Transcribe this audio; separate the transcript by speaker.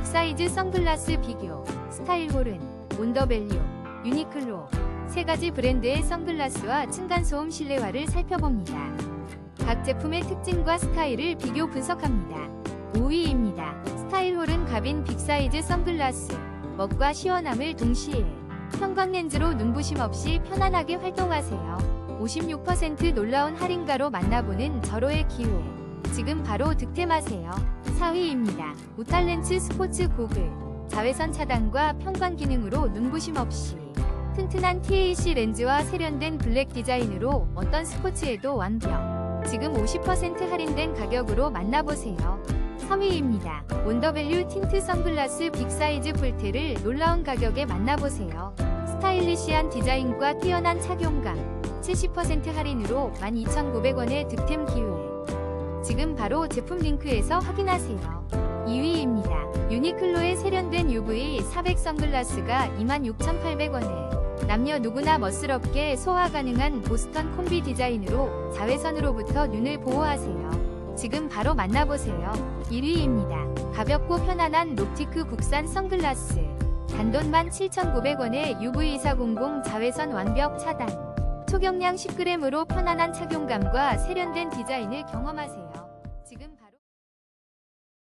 Speaker 1: 빅사이즈 선글라스 비교, 스타일홀은, 온더밸류, 유니클로 세 가지 브랜드의 선글라스와 층간소음 실내화를 살펴봅니다. 각 제품의 특징과 스타일을 비교 분석합니다. 5위입니다. 스타일홀은 갑인 빅사이즈 선글라스, 멋과 시원함을 동시에 형광렌즈로 눈부심 없이 편안하게 활동하세요. 56% 놀라운 할인가로 만나보는 절호의 기회. 지금 바로 득템하세요. 4위입니다. 우탈렌츠 스포츠 고글. 자외선 차단과 편광 기능으로 눈부심 없이 튼튼한 TAC 렌즈와 세련된 블랙 디자인으로 어떤 스포츠에도 완벽. 지금 50% 할인된 가격으로 만나보세요. 3위입니다. 온더밸류 틴트 선글라스 빅사이즈 풀테를 놀라운 가격에 만나보세요. 스타일리시한 디자인과 뛰어난 착용감. 70% 할인으로 12,900원의 득템 기회. 지금 바로 제품 링크에서 확인하세요. 2위입니다. 유니클로의 세련된 UV 400 선글라스가 26,800원에 남녀 누구나 멋스럽게 소화 가능한 보스턴 콤비 디자인으로 자외선으로부터 눈을 보호하세요. 지금 바로 만나보세요. 1위입니다. 가볍고 편안한 롭티크 국산 선글라스. 단돈 17,900원에 UV2400 자외선 완벽 차단. 초경량 10g으로 편안한 착용감과 세련된 디자인을 경험하세요.